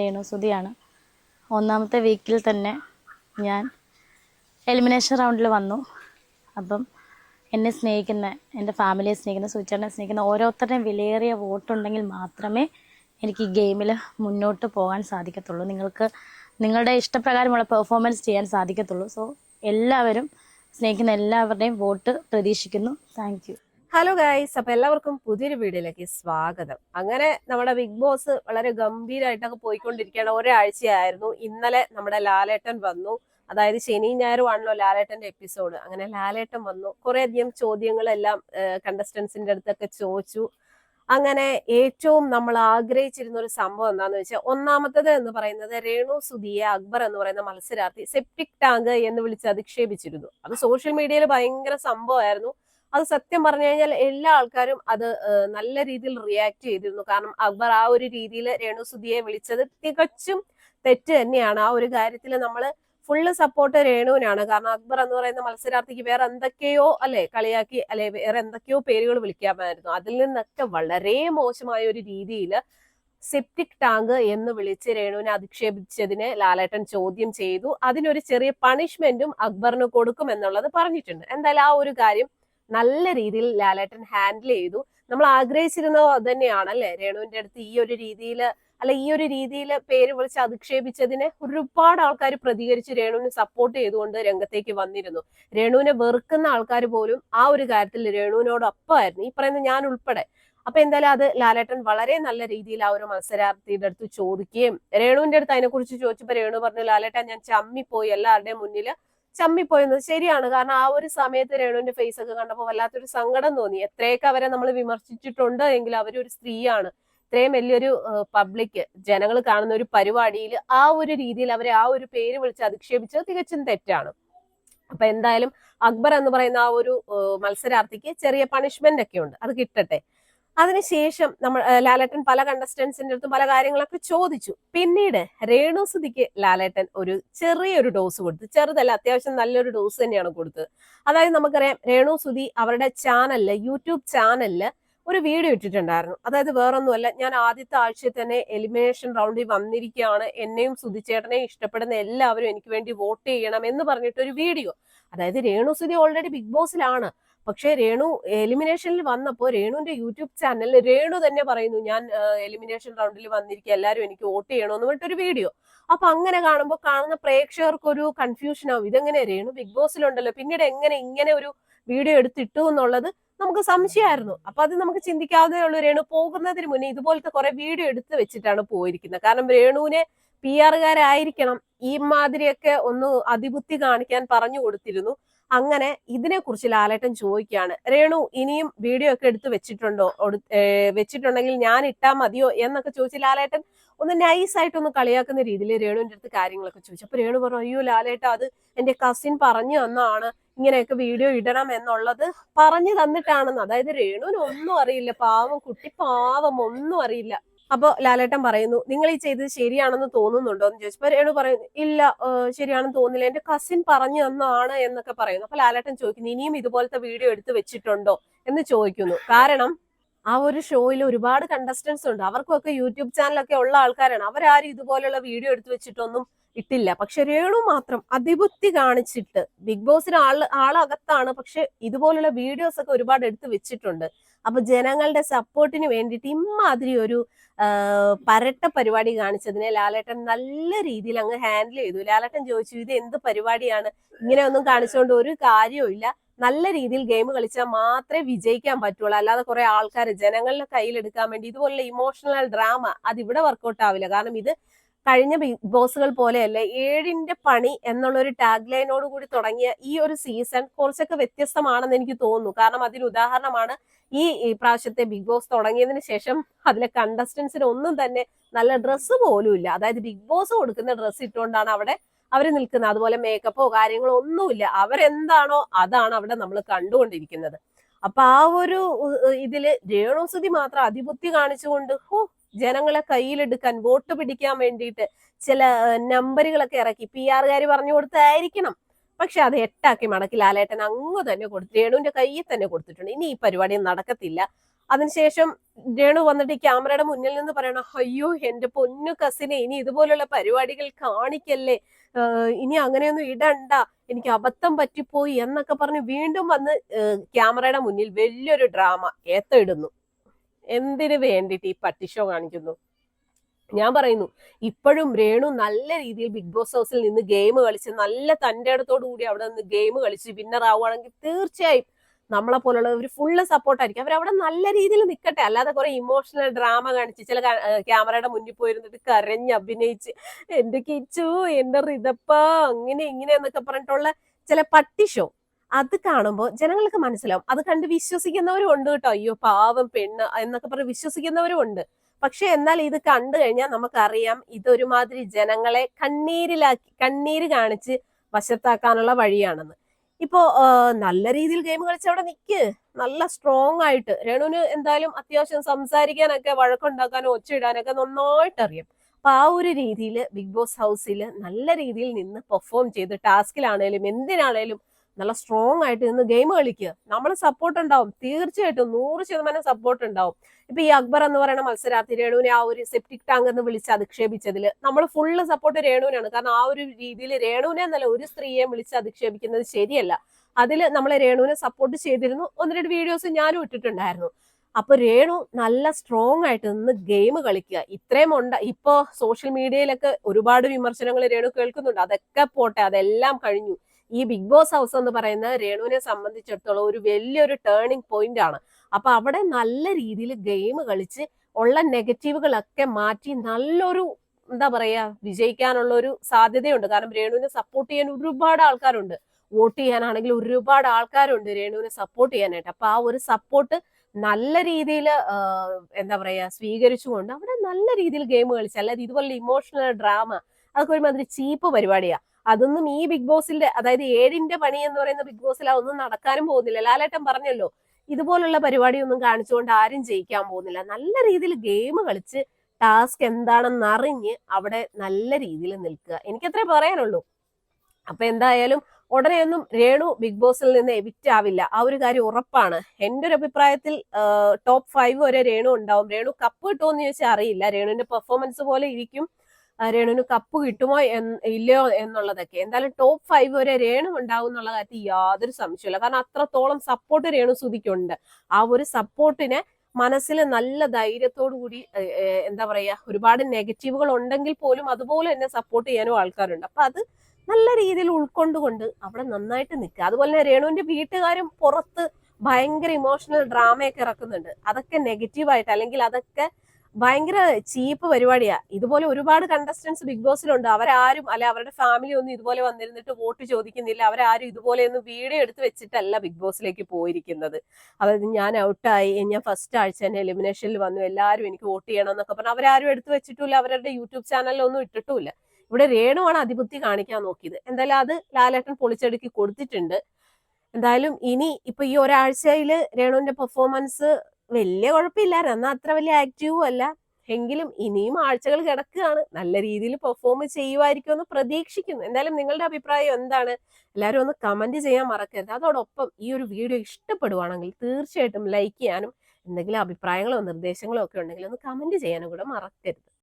രേണു സുധിയാണ് ഒന്നാമത്തെ വീക്കിൽ തന്നെ ഞാൻ എലിമിനേഷൻ റൗണ്ടിൽ വന്നു. അപ്പം എന്നെ സ്നേഹിക്കുന്ന എന്റെ ഫാമിലിയെ സ്നേഹിക്കുന്ന സുചേട്ടനെ സ്നേഹിക്കുന്ന ഓരോരുത്തരുടെയും വിലയേറിയ വോട്ടുണ്ടെങ്കിൽ മാത്രമേ എനിക്ക് ഈ ഗെയിമിൽ മുന്നോട്ട് പോകാൻ സാധിക്കത്തുള്ളൂ. നിങ്ങൾക്ക് നിങ്ങളുടെ ഇഷ്ടപ്രകാരമുള്ള പെർഫോമൻസ് ചെയ്യാൻ സാധിക്കത്തുള്ളൂ. സോ എല്ലാവരും സ്നേഹിക്കുന്ന എല്ലാവരുടെയും വോട്ട് പ്രതീക്ഷിക്കുന്നു. താങ്ക് ഹലോ ഗൈസ് അപ്പൊ എല്ലാവർക്കും പുതിയൊരു വീഡിയോയിലേക്ക് സ്വാഗതം. അങ്ങനെ നമ്മുടെ ബിഗ് ബോസ് വളരെ ഗംഭീരമായിട്ടൊക്കെ പോയിക്കൊണ്ടിരിക്കുകയാണ്. ഒരാഴ്ചയായിരുന്നു. ഇന്നലെ നമ്മുടെ ലാലേട്ടൻ വന്നു. അതായത് ശനി ഞായറും ആണല്ലോ ലാലേട്ടന്റെ എപ്പിസോഡ് അങ്ങനെ ലാലേട്ടൻ വന്നു. കുറെ അധികം ചോദ്യങ്ങളെല്ലാം കണ്ടസ്റ്റൻസിന്റെ അടുത്തൊക്കെ ചോദിച്ചു. അങ്ങനെ ഏറ്റവും നമ്മൾ ആഗ്രഹിച്ചിരുന്ന ഒരു സംഭവം എന്താണെന്ന് വെച്ചാൽ ഒന്നാമത്തത് എന്ന് പറയുന്നത് രേണു സുധിയെ അക്ബർ എന്ന് പറയുന്ന മത്സരാർത്ഥി സെപ്റ്റിക് ടാങ്ക് എന്ന് വിളിച്ച് അധിക്ഷേപിച്ചിരുന്നു. അത് സോഷ്യൽ മീഡിയയിൽ ഭയങ്കര സംഭവമായിരുന്നു. അത് സത്യം പറഞ്ഞു കഴിഞ്ഞാൽ എല്ലാ ആൾക്കാരും അത് നല്ല രീതിയിൽ റിയാക്ട് ചെയ്തിരുന്നു. കാരണം അക്ബർ ആ ഒരു രീതിയിൽ രേണുസുതിയെ വിളിച്ചത് തികച്ചും തെറ്റ് തന്നെയാണ്. ആ ഒരു കാര്യത്തിൽ നമ്മൾ ഫുള്ള് സപ്പോർട്ട് രേണുവിനാണ്. കാരണം അക്ബർ എന്ന് പറയുന്ന മത്സരാർത്ഥിക്ക് വേറെ എന്തൊക്കെയോ അല്ലെ കളിയാക്കി അല്ലെ വേറെ എന്തൊക്കെയോ പേരുകൾ വിളിക്കാമായിരുന്നു. അതിൽ നിന്നൊക്കെ വളരെ മോശമായ ഒരു രീതിയിൽ സെപ്റ്റിക് ടാങ്ക് എന്ന് വിളിച്ച് രേണുവിനെ അധിക്ഷേപിച്ചതിനെ ലാലേട്ടൻ ചോദ്യം ചെയ്തു. അതിനൊരു ചെറിയ പണിഷ്മെന്റും അക്ബറിന് കൊടുക്കും എന്നുള്ളത് പറഞ്ഞിട്ടുണ്ട്. എന്തായാലും ആ ഒരു കാര്യം നല്ല രീതിയിൽ ലാലേട്ടൻ ഹാൻഡിൽ ചെയ്തു. നമ്മൾ ആഗ്രഹിച്ചിരുന്നത് തന്നെയാണ് അല്ലെ? രേണുവിന്റെ അടുത്ത് ഈ ഒരു രീതിയിൽ അല്ല ഈ ഒരു രീതിയിൽ പേര് വിളിച്ച് അധിക്ഷേപിച്ചതിനെ ഒരുപാട് ആൾക്കാർ പ്രതികരിച്ച് രേണുവിനെ സപ്പോർട്ട് ചെയ്തുകൊണ്ട് രംഗത്തേക്ക് വന്നിരുന്നു. രേണുവിനെ വെറുക്കുന്ന ആൾക്കാർ പോലും ആ ഒരു കാര്യത്തിൽ രേണുവിനോടൊപ്പമായിരുന്നു. ഈ പറയുന്ന ഞാൻ ഉൾപ്പെടെ. അപ്പൊ എന്തായാലും അത് ലാലേട്ടൻ വളരെ നല്ല രീതിയിൽ ആ ഒരു മത്സരാർത്ഥിയുടെ അടുത്ത് ചോദിക്കുകയും രേണുവിന്റെ അടുത്ത് അതിനെക്കുറിച്ച് ചോദിച്ചപ്പോ രേണു പറഞ്ഞു ലാലേട്ടൻ ഞാൻ ചമ്മി പോയി എല്ലാവരുടെയും മുന്നിൽ ചമ്മിപ്പോയെന്നത് ശരിയാണ്. കാരണം ആ ഒരു സമയത്ത് രേണുവിന്റെ ഫേസ് ഒക്കെ കണ്ടപ്പോൾ വല്ലാത്തൊരു സങ്കടം തോന്നി. എത്രയൊക്കെ അവരെ നമ്മൾ വിമർശിച്ചിട്ടുണ്ട് എങ്കിൽ അവരൊരു സ്ത്രീയാണ്. ഇത്രയും വലിയൊരു പബ്ലിക് ജനങ്ങൾ കാണുന്ന ഒരു പരിപാടിയിൽ ആ ഒരു രീതിയിൽ അവരെ ആ ഒരു പേര് വിളിച്ച് അധിക്ഷേപിച്ചത് തികച്ചും തെറ്റാണ്. അപ്പൊ എന്തായാലും അക്ബർ എന്ന് പറയുന്ന ആ ഒരു മത്സരാർത്ഥിക്ക് ചെറിയ പണിഷ്മെന്റ് ഒക്കെ ഉണ്ട്. അത് കിട്ടട്ടെ. അതിനുശേഷം നമ്മൾ ലാലേട്ടൻ പല കണ്ടസ്റ്റൻസിന്റെ അടുത്തും പല കാര്യങ്ങളൊക്കെ ചോദിച്ചു. പിന്നീട് രേണുസുതിക്ക് ലാലേട്ടൻ ഒരു ചെറിയൊരു ഡോസ് കൊടുത്തു. ചെറുതല്ല അത്യാവശ്യം നല്ലൊരു ഡോസ് തന്നെയാണ് കൊടുത്തത്. അതായത് നമുക്കറിയാം രേണുസുതി അവരുടെ ചാനലിൽ യൂട്യൂബ് ചാനലിൽ ഒരു വീഡിയോ ഇട്ടിട്ടുണ്ടായിരുന്നു. അതായത് വേറൊന്നുമല്ല ഞാൻ ആദ്യത്തെ ആഴ്ചയിൽ തന്നെ എലിമിനേഷൻ റൗണ്ടിൽ വന്നിരിക്കുകയാണ്. എന്നെയും സുധിച്ചേട്ടനെയും ഇഷ്ടപ്പെടുന്ന എല്ലാവരും എനിക്ക് വേണ്ടി വോട്ട് ചെയ്യണം എന്ന് പറഞ്ഞിട്ടൊരു വീഡിയോ അതായത് രേണുസുതി ഓൾറെഡി ബിഗ് ബോസിലാണ് പക്ഷേ രേണു എലിമിനേഷനിൽ വന്നപ്പോൾ രേണുവിന്റെ യൂട്യൂബ് ചാനലിൽ രേണു തന്നെ പറയുന്നു ഞാൻ എലിമിനേഷൻ റൗണ്ടിൽ വന്നിരിക്കുക എല്ലാവരും എനിക്ക് വോട്ട് ചെയ്യണമെന്ന് പറഞ്ഞിട്ടൊരു വീഡിയോ അപ്പൊ അങ്ങനെ കാണുമ്പോൾ കാണുന്ന പ്രേക്ഷകർക്കൊരു കൺഫ്യൂഷൻ ആവും. ഇതെങ്ങനെ രേണു ബിഗ് ബോസിലുണ്ടല്ലോ പിന്നീട് എങ്ങനെ ഇങ്ങനെ ഒരു വീഡിയോ എടുത്തിട്ടു എന്നുള്ളത് നമുക്ക് സംശയമായിരുന്നു. അപ്പൊ അത് നമുക്ക് ചിന്തിക്കാവുന്നേ ഉള്ളൂ. രേണു പോകുന്നതിന് മുന്നേ ഇതുപോലത്തെ കുറെ വീഡിയോ എടുത്ത് വെച്ചിട്ടാണ് പോയിരിക്കുന്നത്. കാരണം രേണുവിനെ പി ആറുകാരായിരിക്കണം ഈ മാതിരിയൊക്കെ ഒന്ന് അതിബുദ്ധി കാണിക്കാൻ പറഞ്ഞു കൊടുത്തിരുന്നു. അങ്ങനെ ഇതിനെ കുറിച്ച് ലാലേട്ടൻ ചോദിക്കുകയാണ് രേണു ഇനിയും വീഡിയോ ഒക്കെ എടുത്ത് വെച്ചിട്ടുണ്ടോ? വെച്ചിട്ടുണ്ടെങ്കിൽ ഞാൻ ഇട്ടാ മതിയോ? എന്നൊക്കെ ചോദിച്ച് ലാലേട്ടൻ ഒന്ന് നൈസായിട്ടൊന്ന് കളിയാക്കുന്ന രീതിയിൽ രേണുവിന്റെ അടുത്ത് കാര്യങ്ങളൊക്കെ ചോദിച്ചു. അപ്പൊ രേണു പറഞ്ഞു അയ്യോ ലാലേട്ട അത് എന്റെ കസിൻ പറഞ്ഞു തന്നാണ് ഇങ്ങനെയൊക്കെ വീഡിയോ ഇടണം എന്നുള്ളത് പറഞ്ഞു തന്നിട്ടാണെന്ന്. അതായത് രേണുവിന് ഒന്നും അറിയില്ല പാവം കുട്ടി പാവം ഒന്നും അറിയില്ല. അപ്പൊ ലാലേട്ടൻ പറയുന്നു നിങ്ങൾ ഈ ചെയ്തത് ശരിയാണെന്ന് തോന്നുന്നുണ്ടോ? എന്ന് ചോദിച്ചപ്പോ രേണു പറയുന്നു ഇല്ല ശരിയാണെന്ന് തോന്നുന്നില്ല. എന്റെ കസിൻ പറഞ്ഞു തന്നാണ് എന്നൊക്കെ പറയുന്നു. അപ്പൊ ലാലേട്ടൻ ചോദിക്കുന്നു ഇനിയും ഇതുപോലത്തെ വീഡിയോ എടുത്ത് വെച്ചിട്ടുണ്ടോ? എന്ന് ചോദിക്കുന്നു. കാരണം ആ ഒരു ഷോയിൽ ഒരുപാട് കണ്ടസ്റ്റൻസ് ഉണ്ട്. അവർക്കൊക്കെ യൂട്യൂബ് ചാനലൊക്കെ ഉള്ള ആൾക്കാരാണ്. അവരാരും ഇതുപോലുള്ള വീഡിയോ എടുത്തു വെച്ചിട്ടൊന്നും ഇട്ടില്ല. പക്ഷെ രേണു മാത്രം അതിബുദ്ധി കാണിച്ചിട്ട് ബിഗ് ബോസിന് ആൾ ആളകത്താണ്. പക്ഷെ ഇതുപോലുള്ള വീഡിയോസ് ഒക്കെ ഒരുപാട് എടുത്തു വെച്ചിട്ടുണ്ട്. അപ്പൊ ജനങ്ങളുടെ സപ്പോർട്ടിന് വേണ്ടിയിട്ട് ഇമ്മാതിരി ഒരു പരട്ട പരിപാടി കാണിച്ചതിനെ ലാലേട്ടൻ നല്ല രീതിയിൽ അങ്ങ് ഹാൻഡിൽ ചെയ്തു. ലാലേട്ടൻ ചോദിച്ചു ഇത് എന്ത് പരിപാടിയാണ്? ഇങ്ങനെ ഒന്നും കാണിച്ചുകൊണ്ട് ഒരു കാര്യവും നല്ല രീതിയിൽ ഗെയിം കളിച്ചാൽ മാത്രമേ വിജയിക്കാൻ പറ്റുള്ളൂ. അല്ലാതെ കുറെ ആൾക്കാർ ജനങ്ങളുടെ കയ്യിലെടുക്കാൻ വേണ്ടി ഇതുപോലുള്ള ഇമോഷണൽ ഡ്രാമ അത് ഇവിടെ വർക്കൗട്ട് ആവില്ല. കാരണം ഇത് കഴിഞ്ഞ ബിഗ് ബോസുകൾ പോലെയല്ല ഏഴിന്റെ പണി എന്നുള്ള ഒരു ടാഗ് ലൈനോട് കൂടി തുടങ്ങിയ ഈ ഒരു സീസൺ കുറച്ചൊക്കെ വ്യത്യസ്തമാണെന്ന് എനിക്ക് തോന്നുന്നു. കാരണം അതിന് ഉദാഹരണമാണ് ഈ പ്രാവശ്യത്തെ ബിഗ് ബോസ് തുടങ്ങിയതിന് ശേഷം അതിലെ കണ്ടസ്റ്റൻസിന് ഒന്നും തന്നെ നല്ല ഡ്രസ്സ് പോലും ഇല്ല അതായത് ബിഗ് ബോസ് കൊടുക്കുന്ന ഡ്രസ്സ് ഇട്ടുകൊണ്ടാണ് അവിടെ അവർ നിൽക്കുന്ന അതുപോലെ മേക്കപ്പോ കാര്യങ്ങളോ ഒന്നുമില്ല. അവരെന്താണോ അതാണ് അവിടെ നമ്മൾ കണ്ടുകൊണ്ടിരിക്കുന്നത്. അപ്പൊ ആ ഒരു ഇതിൽ രേണുസുതി മാത്രം അതിബുദ്ധി കാണിച്ചുകൊണ്ട് ഹോ ജനങ്ങളെ കയ്യിലെടുക്കാൻ വോട്ട് പിടിക്കാൻ വേണ്ടിയിട്ട് ചില നമ്പറുകളൊക്കെ ഇറക്കി പി ആറുകാർ പറഞ്ഞു കൊടുത്തായിരിക്കണം. പക്ഷെ അത് എട്ടാക്കി മടക്കി ലാലേട്ടൻ അങ്ങ് തന്നെ കൊടുത്തു രേണുവിന്റെ കയ്യിൽ തന്നെ കൊടുത്തിട്ടുണ്ട്. ഇനി ഈ പരിപാടി നടക്കത്തില്ല. അതിനുശേഷം രേണു വന്നിട്ട് ഈ ക്യാമറയുടെ മുന്നിൽ നിന്ന് പറയണം അയ്യോ എന്റെ പൊന്നു കസിനെ ഇനി ഇതുപോലുള്ള പരിപാടികൾ കാണിക്കല്ലേ? ഇനി അങ്ങനെയൊന്നും ഇടണ്ട എനിക്ക് അബദ്ധം പറ്റിപ്പോയി എന്നൊക്കെ പറഞ്ഞ് വീണ്ടും വന്ന് ക്യാമറയുടെ മുന്നിൽ വലിയൊരു ഡ്രാമ ഏത്ത ഇടുന്നു എന്തിനു വേണ്ടിയിട്ട് ഈ പട്ടിഷോ കാണിക്കുന്നു? ഞാൻ പറയുന്നു ഇപ്പോഴും രേണു നല്ല രീതിയിൽ ബിഗ് ബോസ് ഹൗസിൽ നിന്ന് ഗെയിം കളിച്ച് നല്ല തന്റെ ഇടത്തോടു കൂടി അവിടെ നിന്ന് ഗെയിം കളിച്ച് വിന്നർ ആവുകയാണെങ്കിൽ തീർച്ചയായും നമ്മളെ പോലുള്ള ഒരു ഫുള്ള് സപ്പോർട്ടായിരിക്കും അവരവിടെ നല്ല രീതിയിൽ നിൽക്കട്ടെ അല്ലാതെ കുറെ ഇമോഷണൽ ഡ്രാമ കാണിച്ച് ചില ക്യാമറയുടെ മുന്നിൽ പോയിരുന്നിട്ട് കരഞ്ഞ് അഭിനയിച്ച് എന്റെ കിച്ചു എന്റെ റിതപ്പ അങ്ങനെ ഇങ്ങനെ എന്നൊക്കെ പറഞ്ഞിട്ടുള്ള ചില പട്ടി ഷോ അത് കാണുമ്പോൾ ജനങ്ങൾക്ക് മനസ്സിലാവും. അത് കണ്ട് വിശ്വസിക്കുന്നവരും ഉണ്ട് കേട്ടോ. അയ്യോ പാവം പെണ്ണ് എന്നൊക്കെ പറഞ്ഞ് വിശ്വസിക്കുന്നവരും ഉണ്ട്. പക്ഷെ എന്നാൽ ഇത് കണ്ടു കഴിഞ്ഞാൽ നമുക്കറിയാം ഇതൊരുമാതിരി ജനങ്ങളെ കണ്ണീരിലാക്കി കണ്ണീര് കാണിച്ച് വശത്താക്കാനുള്ള വഴിയാണെന്ന്. ഇപ്പോ നല്ല രീതിയിൽ ഗെയിം കളിച്ച് അവിടെ നിക്ക്. നല്ല സ്ട്രോങ് ആയിട്ട്. രേണുവിന് എന്തായാലും അത്യാവശ്യം സംസാരിക്കാനൊക്കെ വഴക്കുണ്ടാക്കാനും ഒച്ചയിടാനൊക്കെ നന്നായിട്ട് അറിയാം അപ്പൊ ആ ഒരു രീതിയിൽ ബിഗ് ബോസ് ഹൗസിൽ നല്ല രീതിയിൽ നിന്ന് പെർഫോം ചെയ്ത് ടാസ്കിലാണേലും എന്തിനാണേലും നല്ല സ്ട്രോങ് ആയിട്ട് നിന്ന് ഗെയിം കളിക്കുക. നമ്മൾ സപ്പോർട്ട് ഉണ്ടാവും. തീർച്ചയായിട്ടും നൂറ് ശതമാനം സപ്പോർട്ട് ഉണ്ടാവും. ഇപ്പൊ ഈ അക്ബർ എന്ന് പറയുന്ന മത്സരാർത്ഥി രേണുവിനെ ആ ഒരു സെപ്റ്റിക് ടാങ്ക് എന്ന് വിളിച്ച് അധിക്ഷേപിച്ചതിൽ നമ്മൾ ഫുള്ള് സപ്പോർട്ട് രേണുവിനാണ്. കാരണം ആ ഒരു രീതിയിൽ രേണുവിനെ എന്നല്ല ഒരു സ്ത്രീയെ വിളിച്ച് അധിക്ഷേപിക്കുന്നത് ശരിയല്ല. അതിൽ നമ്മൾ രേണുവിനെ സപ്പോർട്ട് ചെയ്തിരുന്നു. ഒന്ന് രണ്ട് വീഡിയോസ് ഞാനും ഇട്ടിട്ടുണ്ടായിരുന്നു. അപ്പൊ രേണു നല്ല സ്ട്രോങ് ആയിട്ട് നിന്ന് ഗെയിം കളിക്കുക. ഇത്രയും ഉണ്ട്. ഇപ്പോ സോഷ്യൽ മീഡിയയിലൊക്കെ ഒരുപാട് വിമർശനങ്ങൾ രേണു കേൾക്കുന്നുണ്ട്. അതൊക്കെ പോട്ടെ അതെല്ലാം കഴിഞ്ഞു. ഈ ബിഗ് ബോസ് ഹൗസ് എന്ന് പറയുന്ന രേണുവിനെ സംബന്ധിച്ചിടത്തോളം ഒരു വലിയൊരു ടേണിംഗ് പോയിന്റ് ആണ്. അപ്പൊ അവിടെ നല്ല രീതിയിൽ ഗെയിം കളിച്ച് ഉള്ള നെഗറ്റീവുകളൊക്കെ മാറ്റി നല്ലൊരു എന്താ പറയാ വിജയിക്കാനുള്ള ഒരു സാധ്യതയുണ്ട്. കാരണം രേണുവിനെ സപ്പോർട്ട് ചെയ്യാൻ ഒരുപാട് ആൾക്കാരുണ്ട്. വോട്ട് ചെയ്യാനാണെങ്കിൽ ഒരുപാട് ആൾക്കാരുണ്ട് രേണുവിനെ സപ്പോർട്ട് ചെയ്യാനായിട്ട്. അപ്പൊ ആ ഒരു സപ്പോർട്ട് നല്ല രീതിയിൽ എന്താ പറയാ സ്വീകരിച്ചുകൊണ്ട് അവിടെ നല്ല രീതിയിൽ ഗെയിം കളിച്ച് അല്ലാതെ ഇതുപോലെ ഇമോഷണൽ ഡ്രാമ അതൊക്കെ ഒരുമാതിരി ചീപ്പ് പരിപാടിയാ. അതൊന്നും ഈ ബിഗ് ബോസിന്റെ അതായത് ഏഴിന്റെ പണി എന്ന് പറയുന്ന ബിഗ് ബോസിൽ അതൊന്നും നടക്കാനും പോകുന്നില്ല. ലാലേട്ടൻ പറഞ്ഞല്ലോ ഇതുപോലുള്ള പരിപാടിയൊന്നും കാണിച്ചുകൊണ്ട് ആരും ജയിക്കാൻ പോകുന്നില്ല. നല്ല രീതിയിൽ ഗെയിം കളിച്ച് ടാസ്ക് എന്താണെന്ന് അറിഞ്ഞ് അവിടെ നല്ല രീതിയിൽ നിൽക്കുക. എനിക്കത്രേ പറയാനുള്ളൂ. അപ്പൊ എന്തായാലും ഉടനെയൊന്നും രേണു ബിഗ് ബോസിൽ നിന്ന് എവിറ്റ് ആവില്ല. ആ ഒരു കാര്യം ഉറപ്പാണ്. എന്റെ ഒരു അഭിപ്രായത്തിൽ ടോപ്പ് ഫൈവ് വരെ രേണു ഉണ്ടാവും. രേണു കപ്പ് കിട്ടുമോ എന്ന് ചോദിച്ചാൽ അറിയില്ല. രേണുവിന്റെ പെർഫോമൻസ് പോലെ ഇരിക്കും. രേണുവിന് കപ്പ് കിട്ടുമോ ഇല്ലയോ എന്നുള്ളതൊക്കെ. എന്തായാലും ടോപ്പ് ഫൈവ് വരെ രേണു ഉണ്ടാവും എന്നുള്ള കാര്യത്തിൽ യാതൊരു സംശയമില്ല കാരണം അത്രത്തോളം സപ്പോർട്ട് രേണു സുതിക്കുണ്ട് ആ ഒരു സപ്പോർട്ടിനെ മനസ്സിൽ നല്ല ധൈര്യത്തോടു കൂടി എന്താ പറയാ ഒരുപാട് നെഗറ്റീവുകൾ ഉണ്ടെങ്കിൽ പോലും അതുപോലെ തന്നെ സപ്പോർട്ട് ചെയ്യാനും ആൾക്കാരുണ്ട്. അപ്പൊ അത് നല്ല രീതിയിൽ ഉൾക്കൊണ്ടുകൊണ്ട് അവിടെ നന്നായിട്ട് നിൽക്കുക. അതുപോലെ തന്നെ രേണുവിന്റെ വീട്ടുകാരും പുറത്ത് ഭയങ്കര ഇമോഷണൽ ഡ്രാമയൊക്കെ ഇറക്കുന്നുണ്ട്. അതൊക്കെ നെഗറ്റീവായിട്ട് അല്ലെങ്കിൽ അതൊക്കെ ഭയങ്കര ചീപ്പ് പരിപാടിയാ. ഇതുപോലെ ഒരുപാട് കണ്ടസ്റ്റൻസ് ബിഗ് ബോസിലുണ്ട് അവരാരും അല്ലെ അവരുടെ ഫാമിലി ഒന്നും ഇതുപോലെ വന്നിരുന്നിട്ട് വോട്ട് ചോദിക്കുന്നില്ല. അവരാരും ഇതുപോലെ ഒന്നും വീഡിയോ എടുത്ത് വെച്ചിട്ടല്ല ബിഗ് ബോസിലേക്ക് പോയിരിക്കുന്നത്. അതായത് ഞാൻ ഔട്ടായി ഞാൻ ഫസ്റ്റ് ആഴ്ച തന്നെ എലിമിനേഷനിൽ വന്നു. എല്ലാവരും എനിക്ക് വോട്ട് ചെയ്യണം എന്നൊക്കെ പറഞ്ഞു അവരാരും എടുത്ത് വെച്ചിട്ടില്ല അവരുടെ യൂട്യൂബ് ചാനലിലൊന്നും ഇട്ടിട്ടുമില്ല. ഇവിടെ രേണുവാണ് അതിബുദ്ധി കാണിക്കാൻ നോക്കിയത്. എന്തായാലും അത് ലാലേട്ടൻ പൊളിച്ചടുക്കി കൊടുത്തിട്ടുണ്ട്. എന്തായാലും ഇനി ഇപ്പൊ ഈ ഒരാഴ്ചയിൽ രേണുവിന്റെ പെർഫോമൻസ് വലിയ കുഴപ്പമില്ലായിരുന്നു എന്നാൽ അത്ര വലിയ ആക്റ്റീവും അല്ല. എങ്കിലും ഇനിയും ആഴ്ചകൾ കിടക്കുകയാണ്. നല്ല രീതിയിൽ പെർഫോം ചെയ്യുമായിരിക്കും എന്ന് പ്രതീക്ഷിക്കുന്നു. എന്തായാലും നിങ്ങളുടെ അഭിപ്രായം എന്താണ്? എല്ലാവരും ഒന്ന് കമന്റ് ചെയ്യാൻ മറക്കരുത്. അതോടൊപ്പം ഈ ഒരു വീഡിയോ ഇഷ്ടപ്പെടുവാണെങ്കിൽ തീർച്ചയായിട്ടും ലൈക്ക് ചെയ്യാനും എന്തെങ്കിലും അഭിപ്രായങ്ങളോ നിർദ്ദേശങ്ങളോ ഒക്കെ ഉണ്ടെങ്കിൽ ഒന്ന് കമന്റ് ചെയ്യാനും കൂടെ മറക്കരുത്.